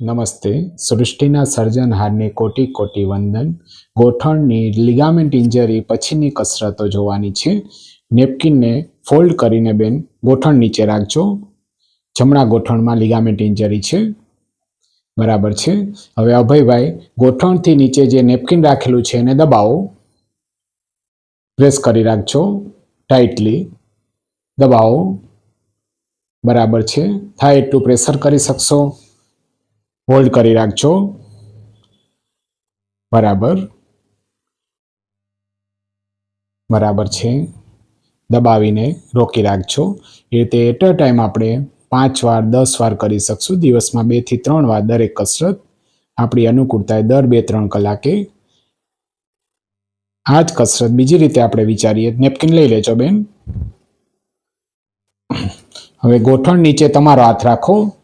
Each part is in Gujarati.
નમસ્તે. સૃષ્ટિના સર્જનહારને કોટી કોટી વંદન. ગોઠણની લિગામેન્ટ ઇન્જરી પછીની કસરતો જોવાની છે. નેપકિનને ફોલ્ડ કરીને બેન ગોઠણ નીચે રાખજો. જમણા ગોઠણમાં લિગામેન્ટ ઇન્જરી છે. બરાબર છે. હવે અભયભાઈ, ગોઠણથી નીચે જે નેપકિન રાખેલું છે એને દબાવો. પ્રેસ કરી રાખજો. ટાઈટલી દબાવો. બરાબર છે. થાય એટલું પ્રેશર કરી શકશો. હોલ્ડ કરી રાખજો. બરાબર. બરાબર છે. દબાવીને રોકી રાખજો. એ રીતે એટ અ ટાઈમ આપણે પાંચ વાર, દસ વાર કરી શકશું. દિવસમાં બેથી ત્રણ વાર દરેક કસરત. આપણી અનુકૂળતાએ દર બે ત્રણ કલાકે. આ જ કસરત બીજી રીતે આપણે વિચારીએ. નેપકિન લઈ લેજો બેન. હવે ગોઠણ નીચે તમારો હાથ રાખો.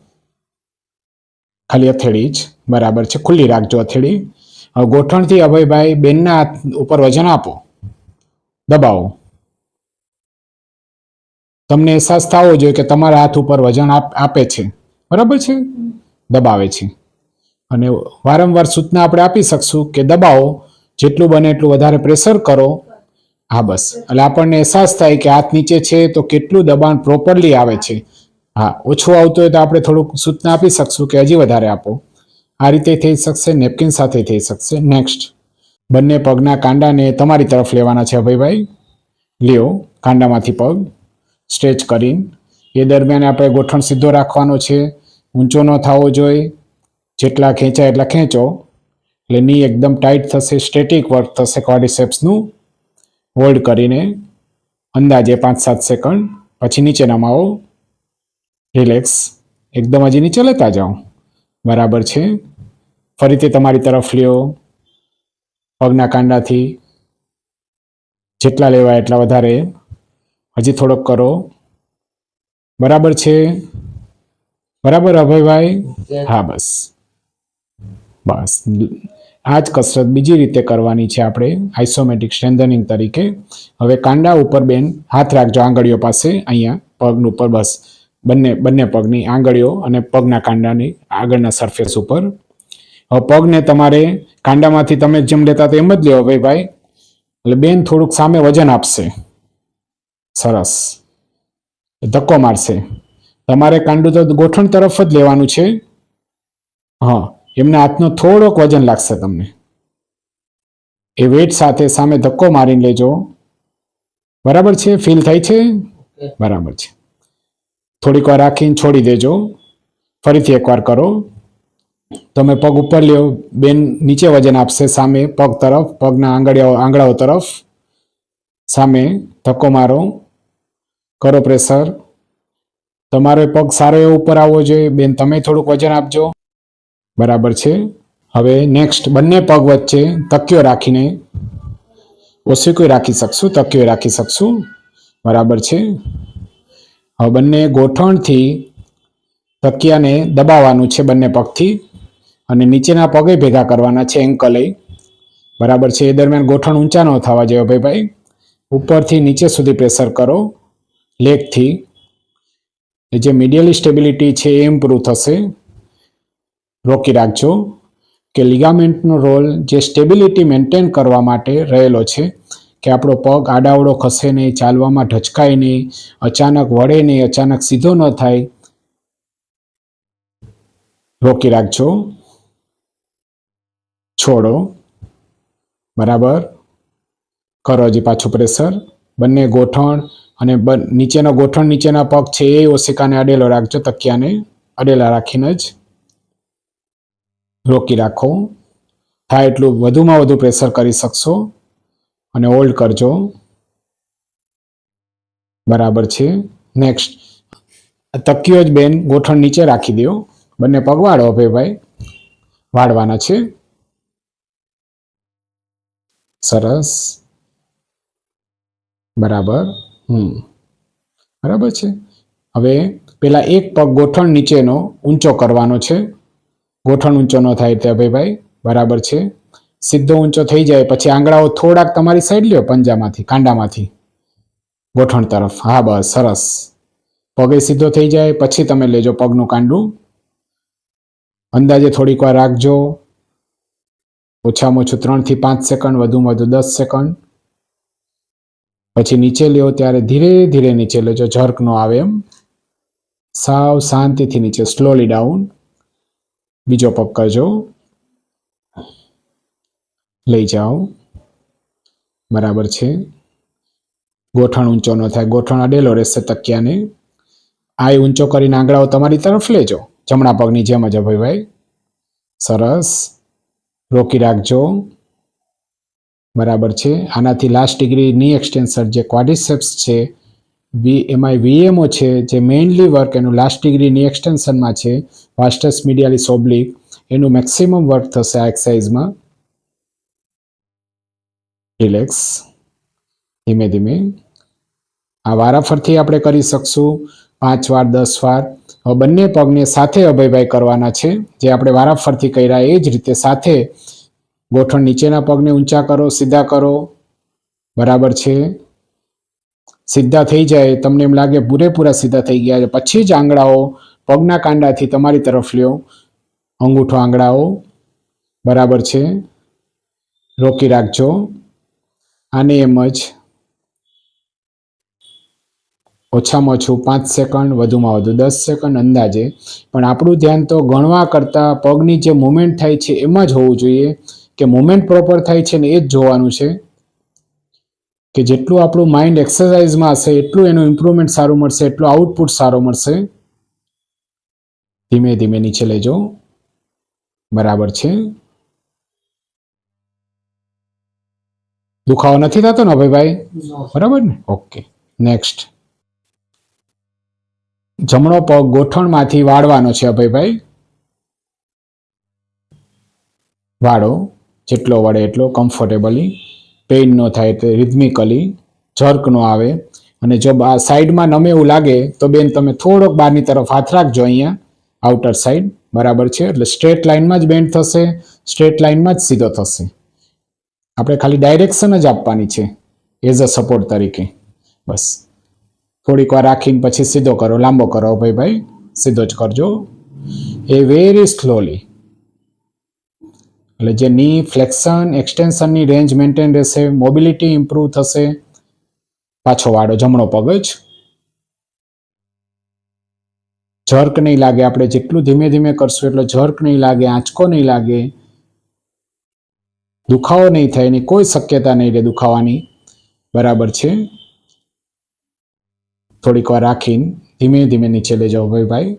ખાલી અથેળી જ. બરાબર છે. ખુલ્લી રાખજો અથેળી હવે ગોઠણથી અભયભાઈ બેનના હાથ ઉપર વજન આપો. દબાવો. તમને અહેસાસ થવો જોઈએ કે તમારા હાથ ઉપર વજન આપે છે. બરાબર છે? દબાવે છે. અને વારંવાર સૂચના આપણે આપી શકશું કે દબાવો. જેટલું બને એટલું વધારે પ્રેશર કરો. હા, બસ. એટલે આપણને અહેસાસ થાય કે હાથ નીચે છે તો કેટલું દબાણ પ્રોપરલી આવે છે. હા, ઓછું આવતું હોય તો આપણે થોડુંક સૂચના આપી શકશું કે હજી વધારે આપો. આ રીતે થઈ શકશે, નેપકિન સાથે થઈ શકશે. નેક્સ્ટ બંને પગના કાંડાને તમારી તરફ લેવાના છે અભયભાઈ. લ્યો, કાંડામાંથી પગ. સ્ટ્રેચ કરીને. એ દરમિયાન આપણે ગોઠણ સીધો રાખવાનો છે. ઊંચો ન થવો જોઈએ. જેટલા ખેંચાય એટલા ખેંચો. એટલે ની એકદમ ટાઈટ થશે સ્ટેટિક વર્ક થશે ક્વાડિસેપ્સનું હોલ્ડ કરીને. અંદાજે પાંચ સાત સેકન્ડ પછી નીચે નમાવો. રિલેક્સ એકદમ હજી નીચે લેતા જાઓ. બરાબર છે? ફરીથી તમારી તરફ લ્યો. પગના કાંડાથી જેટલા લેવાય એટલા વધારે. હજી થોડોક કરો. બરાબર છે? બરાબર અભયભાઈ? હા બસ. બસ. આ જ કસરત બીજી રીતે કરવાની છે આપણે આઇસોમેટિક સ્ટ્રેન્થનિંગ તરીકે. હવે કાંડા ઉપર બેન હાથ રાખજો આંગળીઓ પાસે અહીંયા પગનું ઉપર બસ. બંને બંને પગની આંગળીઓ અને પગના કાંડાની આગળના સરફેસ ઉપર. હવે પગને તમારે કાંડામાંથી તમે જેમ લેતા તો એમ જ લેવો ભાઈ ભાઈ. એટલે બેન થોડુંક સામે વજન આપશે. સરસ. ધક્કો મારશે. તમારે કાંડું તો ગોઠણ તરફ જ લેવાનું છે. હા એમના હાથનો થોડોક વજન લાગશે તમને. એ વેટ સાથે સામે ધક્કો મારીને લેજો. બરાબર છે? ફીલ થાય છે? બરાબર છે. થોડીક વાર રાખીને છોડી દેજો. ફરીથી એકવાર કરો. તમે પગ ઉપર લ્યો. બેન નીચે વજન આપશે સામે. પગ તરફ. પગના આંગળીઓ આંગળાઓ તરફ. સામે ધક્કો મારો. કરો પ્રેશર. તમારો પગ સારો એવો ઉપર આવવો જોઈએ. બેન, તમે થોડુંક વજન આપજો. બરાબર છે. હવે નેક્સ્ટ બંને પગ વચ્ચે તકિયો રાખીને ઓસીકોઈ રાખી શકશું, તકિયો રાખી શકશું. બરાબર છે. બંને ગોઠણથી તકિયાને દબાવવાનું છે બંને પગથી અને નીચેના પગે ભેગા કરવાના છે એન્કલે બરાબર છે, એ દરમિયાન ગોઠણ ઊંચા ન થવા જોઈએ ભાઈ ભાઈ ઉપરથી નીચે સુધી પ્રેશર કરો લેગથી જે મીડિયલ સ્ટેબિલિટી છે એ ઇમ્પ્રૂવ થશે. રોકી રાખજો કે લિગામેન્ટનો રોલ જે સ્ટેબિલિટી મેન્ટેન કરવા માટે રહેલો છે કે આપણો પગ આડાવડો ખસે નહીં, ચાલવામાં ઢચકાય નહીં, અચાનક વળે નહીં, અચાનક સીધો ન થાય. રોકી રાખજો. છોડો. બરાબર? કરો હજી પાછું પ્રેશર. બંને ગોઠણ અને નીચેનો ગોઠણ, નીચેના પગ છે એ ઓશિકાને અડેલો રાખજો, તકિયાને અડેલા રાખીને જ. રોકી રાખો. થાય એટલું વધુમાં વધુ પ્રેશર કરી શકશો. અને હોલ્ડ કરજો. બરાબર છે. નેક્સ્ટ તકિયો જ બેન, ગોઠણ નીચે રાખી દો બંને પગ વાળો હવે ભાઈ. વાળવાના છે. સરસ. બરાબર. હમ. બરાબર છે. હવે પેલા એક પગ ગોઠણ નીચેનો ઊંચો કરવાનો છે. ગોઠણ ઊંચો ન થાય તે અભયભાઈ ભાઈ. બરાબર છે. સીધો ઊંચો થઈ જાય, પછી આંગળાઓ થોડાક તમારી સાઈડ લ્યો, પંજામાંથી, કાંડામાંથી. ગોઠણ તરફ. હા, બસ, સરસ. પગે સીધો થઈ જાય, પછી તમે લેજો પગનું કાંડું. અંદાજે થોડીક વાર રાખજો. ઓછામાં ઓછું ત્રણથી પાંચ સેકન્ડ, વધુમાં વધુ દસ સેકન્ડ. પછી નીચે લ્યો, ત્યારે ધીરે ધીરે નીચે લેજો ઝર્ક નો આવે એમ. સાવ શાંતિથી નીચે સ્લોલી ડાઉન બીજો પગ કરજો. લઈ જાઓ. બરાબર છે. ગોઠણ ઊંચો ન થાય. ગોઠણ અડેલો રહેશે તકિયાને. આ ઊંચો કરીને આંગળાઓ તમારી તરફ લેજો. જમણા પગની જેમ જ અભયભાઈ સરસ. રોકી રાખજો. બરાબર છે. આનાથી લાસ્ટ ડિગ્રી ની એક્સટેન્સર જે ક્વાડિસેપ્સ છે, વી એમાં વીએમઓ છે, જે મેઇનલી વર્ક એનું લાસ્ટ ડિગ્રી ની એક્સટેન્શનમાં છે વાસ્ટસ મીડિયાલી સોબ્લિક એનું મેક્સિમમ વર્ક થશે આ એક્સરસાઇઝમાં રિલેક્સ ધીમે ધીમે. આ વારાફરથી આપણે કરી શકશું. પાંચ વાર, દસ વાર. બંને પગને સાથે અભયભાઈ કરવાના છે. જે આપણે વારાફરથી કર્યા એ જ રીતે સાથે ગોઠણ નીચેના પગને ઊંચા કરો, સીધા કરો. બરાબર છે? સીધા થઈ જાય. તમને એમ લાગે પૂરેપૂરા સીધા થઈ ગયા છે. પછી જ આંગળાઓ પગના કાંડાથી તમારી તરફ લ્યો. અંગૂઠો આંગળાઓ. બરાબર છે? રોકી રાખજો. આને એમ જ ઓછામાં ઓછું પાંચ સેકન્ડ, વધુમાં વધુ દસ સેકન્ડ અંદાજે. પણ આપણું ધ્યાન તો ગણવા કરતાં પગની જે મુમેન્ટ થાય છે એમાં જ હોવું જોઈએ કે મુમેન્ટ પ્રોપર થાય છે ને એ જ જોવાનું છે કે જેટલું આપણું માઇન્ડ એક્સરસાઇઝમાં હશે, એટલું એનું ઇમ્પ્રુવમેન્ટ સારું મળશે, એટલું આઉટપુટ સારો મળશે. ધીમે ધીમે નીચે લેજો બરાબર છે? દુખાવો નથી થતો ને અભયભાઈ? બરાબર ને? ઓકે નેક્સ્ટ જમણો પગ ગોઠણમાંથી વાળવાનો છે અભયભાઈ. વાળો જેટલો વળે એટલો કમ્ફર્ટેબલી પેઇન ન થાય તે રિધમિકલી જર્ક ન આવે. અને જો બા સાઈડમાં નમે એવું લાગે તો બેન તમે થોડોક બહારની તરફ હાથ રાખજો અહીંયા. આઉટર સાઈડ બરાબર છે? એટલે સ્ટ્રેટ લાઇનમાં જ બેન્ડ થશે સ્ટ્રેટ લાઇનમાં જ સીધો થશે. આપણે ખાલી ડાયરેક્શન જ આપવાની છે એઝ અ સપોર્ટ તરીકે. બસ. થોડીક વાર રાખીને પછી સીધો કરો, લાંબો કરો, ભાઈ ભાઈ. સીધો જ કરજો. એ વેરી સ્લોલી એટલે જે ની ફ્લેક્શન એક્સટેન્શનની રેન્જ મેન્ટેન રહેશે મોબિલિટી ઇમ્પ્રૂવ થશે, પાછો વાળો જમણો પગ જ. જર્ક નહીં લાગે, આપણે જેટલું ધીમે ધીમે કરશું, એટલો જર્ક નહીં લાગે, આંચકો નહીં લાગે. દુખાવો નહીં થાય એની કોઈ શક્યતા નહીં રહે દુખાવાની. બરાબર છે? થોડીક વાર રાખીને ધીમે ધીમે નીચે લઈ જાઓ ભાઈ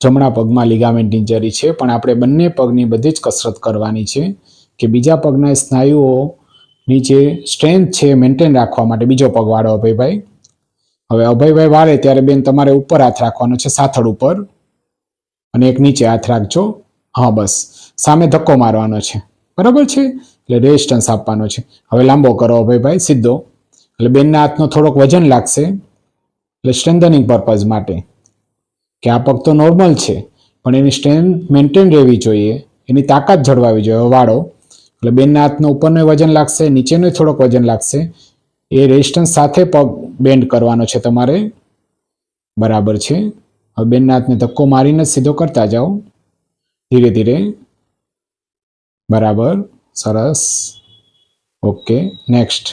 જમણા પગમાં લિગામેન્ટ ઇન્જરી છે, પણ આપણે બંને પગની બધી જ કસરત કરવાની છે કે બીજા પગના સ્નાયુઓ નીચે સ્ટ્રેન્થ છે મેન્ટેન રાખવા માટે. બીજો પગ વાળો અભયભાઈ હવે અભયભાઈ વાળે, ત્યારે બેન તમારે ઉપર હાથ રાખવાનો છે, સાથળ ઉપર. અને એક નીચે હાથ રાખજો. હા, બસ. સામે ધક્કો મારવાનો છે. બરાબર છે? એટલે રેઝિસ્ટન્સ આપવાનો છે. હવે લાંબો કરો અભયભાઈ સીધો. એટલે બેનના હાથનો થોડોક વજન લાગશે. એટલે સ્ટ્રેન્થનિંગ પર્પઝ માટે. કે આ પગ તો નોર્મલ છે, પણ એની સ્ટ્રેન્થ મેન્ટેન રહેવી જોઈએ. એની તાકાત જળવાવી જોઈએ. વાળો. એટલે બેનના હાથનો ઉપરનો વજન લાગશે, નીચેનો થોડોક વજન લાગશે. એ રેઝિસ્ટન્સ સાથે પગ બેન્ડ કરવાનો છે તમારે. બરાબર છે? હવે બેનના હાથને ધક્કો મારીને સીધો કરતા જાઓ. ધીરે ધીરે. બરાબર. સરસ. ઓકે નેક્સ્ટ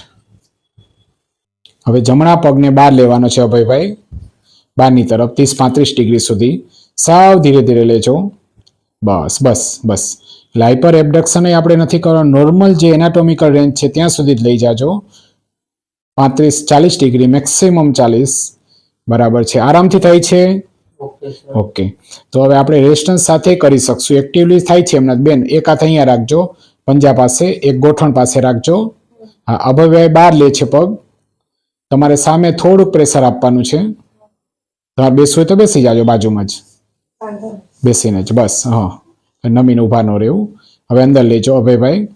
હવે જમણા પગને બહાર લેવાનો છે અભયભાઈ. બહારની તરફ ત્રીસ પાંત્રીસ ડિગ્રી સુધી. સાવ ધીરે ધીરે લેજો. બસ બસ બસ. લાઇપર એબડક્શન આપણે નથી કરવાનું. નોર્મલ જે એનાટોમિકલ રેન્જ છે ત્યાં સુધી જ લઈ જાજો. પાંત્રીસ ચાલીસ ડિગ્રી, મેક્સિમમ ચાલીસ. બરાબર છે. આરામથી થાય છે. ઓકે તો હવે આપણે રેસ્ટન્સ સાથે કરી શકશું. એક્ટિવલી થાય છે એમના બેન, એક હાથ અહીંયા રાખજો. પંજા પાસે, એક ગોઠણ પાસે રાખજો. હા અભયભાઈ બહાર લે છે પગ. તમારે સામે થોડુંક પ્રેશર આપવાનું છે. તમારે બેસવું હોય તો બેસી જાજો બાજુમાં જ. બેસીને જ. બસ, હા. નમીને ઊભા ન રહેવું. હવે અંદર લેજો અભયભાઈ.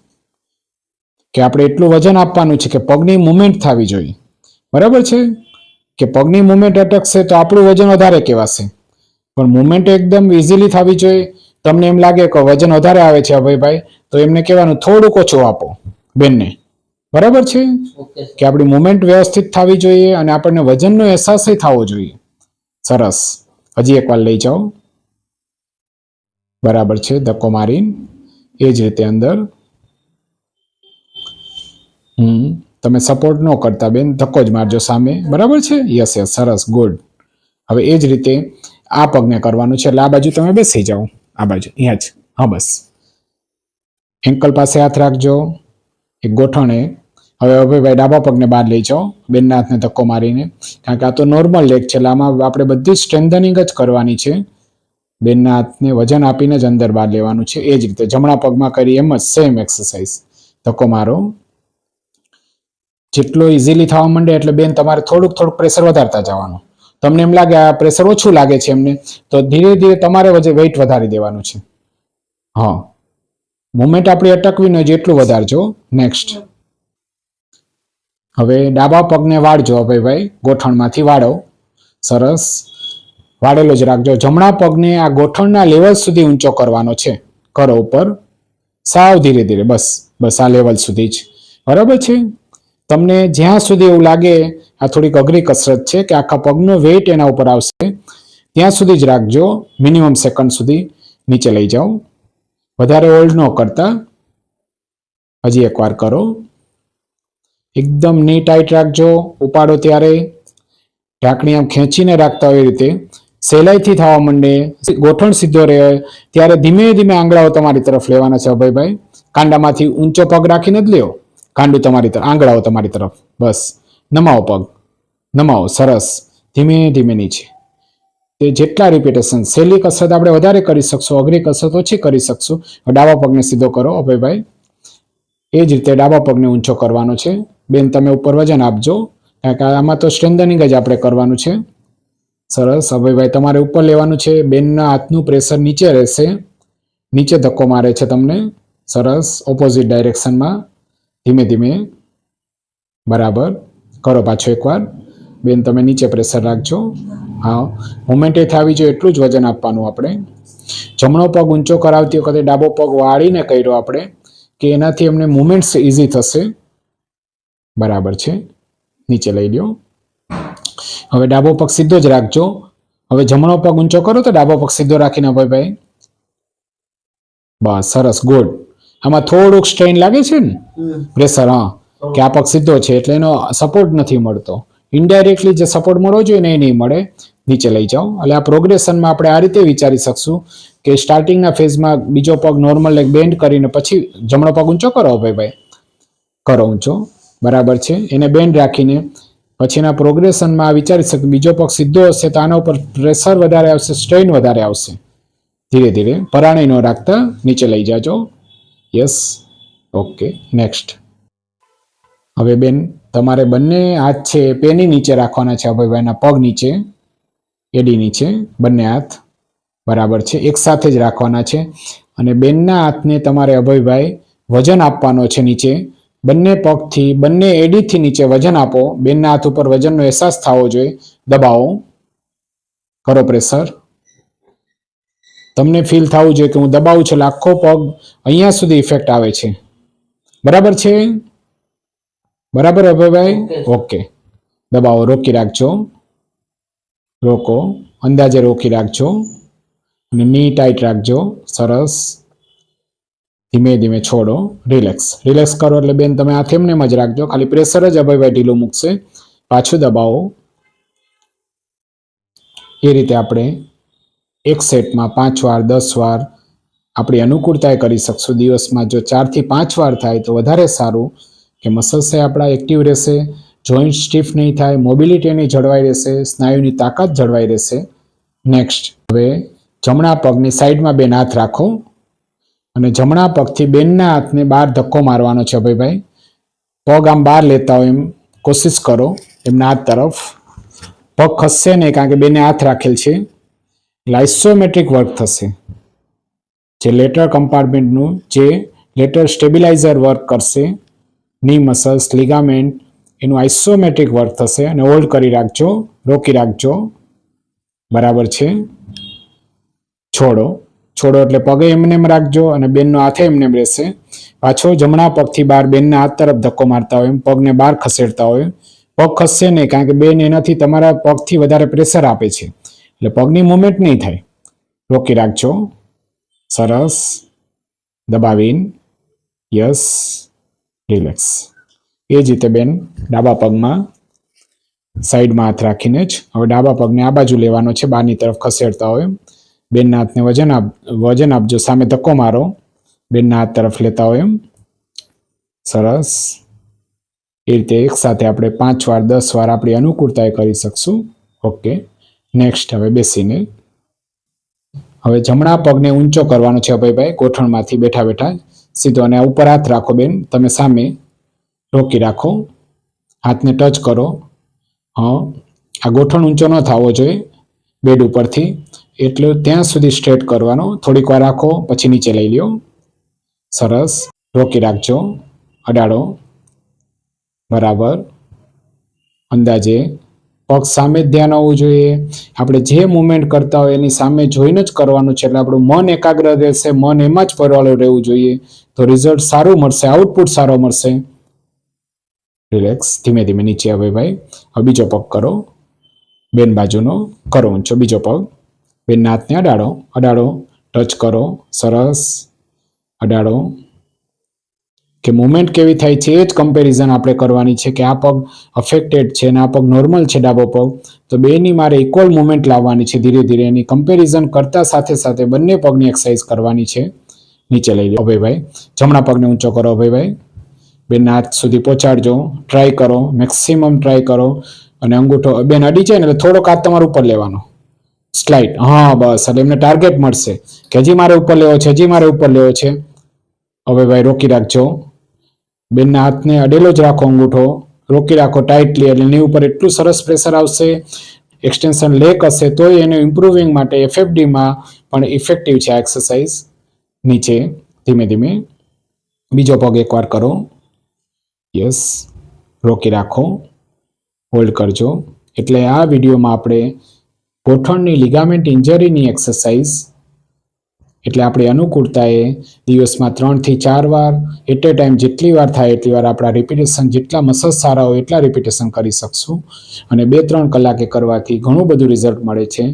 કે આપણે એટલું વજન આપવાનું છે કે પગની મુવમેન્ટ થવી જોઈએ. બરાબર છે? કે પગની મુવમેન્ટ અટકશે તો આપણું વજન વધારે કહેવાશે. પણ મુવમેન્ટ એકદમ ઇઝીલી થવી જોઈએ. તમને એમ લાગે કે વજન વધારે આવે છે અભયભાઈ તો એમને કહેવાનું થોડુંક ઓછું આપો બેનને. બરાબર છે? કે આપણી મુવમેન્ટ વ્યવસ્થિત થવી જોઈએ અને આપણને વજનનો અહેસાસ થવો જોઈએ. સરસ. હજી એકવાર લઈ જાઓ. બરાબર છે ધક્કો મારીને. એ જ રીતે અંદર. હમ. તમે સપોર્ટ ન કરતા બેન, ધક્કો જ મારજો સામે. બરાબર છે? યસ યસ સરસ ગુડ હવે એ જ રીતે આ પગને કરવાનું છે. એટલે આ બાજુ તમે બેસી જાઓ. આ બાજુ, અહીંયા જ. હા, બસ. એન્કલ પાસે હાથ રાખજો. એક ગોઠણે હવે હવે ભાઈ ડાબા પગને બહાર લઈ જાઓ. બેનના હાથને ધક્કો મારીને. કારણ કે આ તો નોર્મલ લેગ છે, એટલે આમાં આપણે બધી સ્ટ્રેન્થનિંગ જ કરવાની છે. બેનના હાથને વજન આપીને જ અંદર બહાર લેવાનું છે. એ જ રીતે જમણા પગમાં કરી એમ જ સેમ એક્સરસાઇઝ ધક્કો મારો. જેટલો ઇઝીલી થવા માંડે એટલે બેન તમારે થોડુંક થોડુંક પ્રેશર વધારતા જવાનું. તમને એમ લાગે આ પ્રેશર ઓછું લાગે છે એમને, તો ધીરે ધીરે તમારે વેઇટ વધારી દેવાનું છે. હા. મુમેન્ટ આપણી અટકવી ન એટલું વધારજો. નેક્સ્ટ હવે ડાબા પગને વાળજો હવે ભાઈ ગોઠણમાંથી વાળો. સરસ. વાળેલો જ રાખજો. જમણા પગને આ ગોઠણના લેવલ સુધી ઊંચો કરવાનો છે. કરો ઉપર. સાવ ધીરે ધીરે. બસ. બસ આ લેવલ સુધી જ. બરાબર છે? તમને જ્યાં સુધી એવું લાગે, આ થોડીક અઘરી કસરત છે કે આખા પગનો વેઇટ એના ઉપર આવશે, ત્યાં સુધી જ રાખજો મિનિમમ સેકન્ડ સુધી નીચે લઈ જાઓ. વધારે હોલ્ડ ન કરતા. હજી એકવાર કરો. એકદમની ટાઈટ રાખજો, ઉપાડો ત્યારે. ઢાંકણી આમ ખેંચીને રાખતા હોય રીતે. સહેલાઈથી થવા માંડે, ગોઠણ સીધો રહે, ત્યારે ધીમે ધીમે આંગળાઓ તમારી તરફ લેવાના છે અભયભાઈ. કાંડામાંથી ઊંચો પગ રાખીને જ લ્યો. કાંડું તમારી તરફ, આંગળાઓ તમારી તરફ. બસ. નમાવો પગ. નમાવો સરસ. ધીમે ધીમે નીચે. તે જેટલા રિપીટેશન સહેલી કસરત આપણે વધારે કરી શકશું અઘરી કસરત ઓછી કરી શકશું. ડાબા પગને સીધો કરો, અભયભાઈ. એ જ રીતે ડાબા પગને ઊંચો કરવાનો છે. બેન, તમે ઉપર વજન આપજો. કારણ કે આમાં તો સ્ટ્રેન્થનિંગ જ આપણે કરવાનું છે. સરસ. અભયભાઈ, તમારે ઉપર લેવાનું છે. બેનના હાથનું પ્રેશર નીચે રહેશે. નીચે ધક્કો મારે છે તમને. સરસ. ઓપોઝિટ ડાયરેક્શનમાં ધીમે ધીમે બરાબર કરો પાછો એકવાર. બેન, તમે નીચે પ્રેશર રાખજો. હા મુમેન્ટ એ થવી જોઈએ, એટલું જ વજન આપવાનું આપણે. જમણો પગ ઊંચો કરાવતી વખતે ડાબો પગ વાળીને કર્યો આપણે, કે એનાથી એમને મુમેન્ટ્સ ઇઝી થશે. બરાબર છે? નીચે લઈ લ્યો. હવે ડાબો પગ સીધો જ રાખજો. હવે જમણો પગ ઊંચો કરો તો ડાબો પગ સીધો રાખીને ભાઈ. બસ, સરસ ગુડ આમાં થોડુંક સ્ટ્રેન લાગે છે ને? પ્રેશર હા. કે આ પગ સીધો છે એટલે એનો સપોર્ટ નથી મળતો. ઇનડાયરેક્ટલી જે સપોર્ટ મળવો જોઈએ ને એ નહીં મળે. નીચે લઈ જાઓ. એટલે આ પ્રોગ્રેશનમાં આપણે આ રીતે વિચારી શકશું કે સ્ટાર્ટિંગના ફેઝમાં બીજો પગ નોર્મલ લેગ બેન્ડ કરીને પછી જમણો પગ ઊંચો કરો ભાઈ ભાઈ. કરો ઊંચો. બરાબર છે? એને બેન્ડ રાખીને પછીના પ્રોગ્રેશનમાં આ વિચારી શકે બીજો પગ સીધો હશે તો આના ઉપર પ્રેશર વધારે આવશે સ્ટ્રેન વધારે આવશે. ધીરે ધીરે. પરાણે ન રાખતા. નીચે લઈ જાજો. યસ ઓકે નેક્સ્ટ હવે બેન, તમારે બંને હાથ છે પેની નીચે રાખવાના છે, અભયભાઈના પગ નીચે, એડી નીચે, બંને હાથ બરાબર છે, એક સાથે જ રાખવાના છે. અને બેનના હાથને તમારે અભયભાઈ વજન આપવાનો છે નીચે. બંને પગથી, બંને એડીથી નીચે વજન આપો. બેનના હાથ ઉપર વજનનો અહેસાસ થવો જોઈએ. દબાવો. કરો પ્રેશર તમને ફીલ થવું જોઈએ કે હું દબાવું છું લાખો આખો પગ અહીંયા સુધી ઇફેક્ટ આવે છે. બરાબર છે? બરાબર અભયભાઈ? ઓકે દબાવો રોકી રાખજો. રોકો. અંદાજે રોકી રાખજો. અને ની ટાઈટ રાખજો. સરસ. ધીમે ધીમે છોડો. રિલેક્સ રિલેક્સ કરો એટલે બેન તમે હાથ એમને એમ જ રાખજો. ખાલી પ્રેશર જ અભયભાઈ ઢીલું મૂકશે. પાછું દબાવો. એ રીતે આપણે એક સેટમાં પાંચ વાર, દસ વાર આપણી અનુકૂળતાએ કરી શકશું. દિવસમાં જો ચારથી પાંચ વાર થાય તો વધારે સારું કે મસલ્સ આપણા એક્ટિવ રહેશે જોઈન્ટ સ્ટીફ નહીં થાય મોબિલિટી એની જળવાઈ રહેશે, સ્નાયુની તાકાત જળવાઈ રહેશે. નેક્સ્ટ હવે જમણા પગની સાઈડમાં બેન હાથ રાખો. અને જમણા પગથી બેનના હાથને બહાર ધક્કો મારવાનો છે ભાઈ પગ આમ બહાર લેતા હોય એમ કોશિશ કરો, એમના હાથ તરફ. પગ ખસશે નહીં કારણ કે બેને હાથ રાખેલ છે. લાઇસોમેટ્રિક વર્ક થશે. જે લેટર કમ્પાર્ટમેન્ટનું જે લેટર સ્ટેબિલાઇઝર વર્ક કરશે ની મસલ્સ લિગામેન્ટ એનું આઇસોમેટ્રિક વર્ક થશે અને હોલ્ડ કરી રાખજો, રોકી રાખજો. બરાબર છે? છોડો. છોડો એટલે પગે એમને એમ રાખજો અને બેનનો હાથે એમને એમ રહેશે. પાછો જમણા પગથી બહાર બેનના હાથ તરફ ધક્કો મારતા હોય પગને બહાર ખસેડતા હોય પગ ખસશે નહીં કારણ કે બેન એનાથી તમારા પગથી વધારે પ્રેશર આપે છે. એટલે પગની મુવમેન્ટ નહીં થાય. રોકી રાખજો. સરસ. દબાવીને. યસ. રિલેક્સ. એ જ રીતે બેન, ડાબા પગમાં સાઈડમાં હાથ રાખીને જ. હવે ડાબા પગને આ બાજુ લેવાનો છે બહારની તરફ ખસેડતા હોય. બેનના હાથને વજન આપ, વજન આપજો, સામે ધક્કો મારો. બેનના હાથ તરફ લેતા હોય એમ. સરસ. એ રીતે એક સાથે આપણે પાંચ વાર, દસ વાર આપણી અનુકૂળતાએ કરી શકશું. ઓકે. નેક્સ્ટ હવે બેસીને. હવે જમણા પગને ઊંચો કરવાનો છે અભયભાઈ. ગોઠણમાંથી બેઠા બેઠા સીધો અને ઉપર હાથ રાખો બેન. તમે સામે રોકી રાખો. હાથને ટચ કરો. હા. આ ગોઠણ ઊંચો ન થવો જોઈએ બેડ ઉપરથી. એટલે ત્યાં સુધી સ્ટ્રેટ કરવાનો. થોડીક વાર રાખો, પછી નીચે લઈ લ્યો. સરસ. રોકી રાખજો. અડાડો. બરાબર. અંદાજે પગ સામે જ ધ્યાન આવવું જોઈએ. આપણે જે મુવમેન્ટ કરતા હોય એની સામે જોઈને જ કરવાનું છે. એટલે આપણું મન એકાગ્ર રહેશે, મન એમાં જ પરવાળું રહેવું જોઈએ. તો રિઝલ્ટ સારું મળશે આઉટપુટ સારો મળશે. રિલેક્સ ધીમે ધીમે નીચે આવે ભાઈ. હવે બીજો પગ કરો. બેન બાજુનો કરો ઊંચો બીજો પગ. બેનના હાથને અડાડો અડાડો. ટચ કરો. સરસ. અડાડો. કે મુવમેન્ટ કેવી થાય છે એ જ કમ્પેરિઝન આપણે કરવાની છે કે આ પગ અફેક્ટેડ છે અને આ પગ નોર્મલ છે ડાબો પગ, તો બેની મારે ઇક્વલ મુવમેન્ટ લાવવાની છે ધીરે ધીરે. એની કમ્પેરિઝન કરતા સાથે સાથે બંને પગની એક્સરસાઇઝ કરવાની છે. નીચે લઈ લો. અભયભાઈ જમણા પગને ઊંચો કરો અભયભાઈ બેન હાથ સુધી પહોંચાડજો. ટ્રાય કરો. મેક્સિમમ ટ્રાય કરો. અને અંગૂઠો, બેન અડી જાય ને એટલે થોડોક હાથ તમારે ઉપર લેવાનો. સ્લાઇડ હા, બસ. એટલે એમને ટાર્ગેટ મળશે. કે હજી મારે ઉપર લેવો છે, હજી મારે ઉપર લેવો છે. હવે ભાઈ, રોકી રાખજો. બેનના હાથને અડેલો જ રાખો અંગૂઠો. રોકી રાખો ટાઈટલી એટલે એની ઉપર એટલું સરસ પ્રેશર આવશે. એક્સટેન્શન લેક હશે તોય એને ઇમ્પ્રુવિંગ માટે એફએફડીમાં પણ ઇફેક્ટિવ છે આ એક્સરસાઇઝ નીચે ધીમે ધીમે. બીજો પગ એકવાર કરો. યસ રોકી રાખો. હોલ્ડ કરજો. એટલે આ વિડીયોમાં આપણે ગોઠણની લિગામેન્ટ ઇન્જરીની એક્સરસાઇઝ એટલે આપણી અનુકૂળતાએ દિવસમાં ત્રણથી ચાર વાર એટ એ ટાઈમ જેટલી વાર થાય એટલી વાર આપણા રિપીટેશન જેટલા મસલ્સ સારા હોય એટલા રિપીટેશન કરી શકશું. અને બે, ત્રણ કલાકે કરવાથી ઘણું બધું રિઝલ્ટ મળે છે.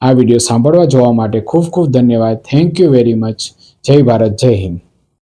આ વીડિયો સાંભળવા જોવા માટે ખૂબ ખૂબ ધન્યવાદ. થેન્ક યુ વેરી મચ જય ભારત, જય હિન્દ.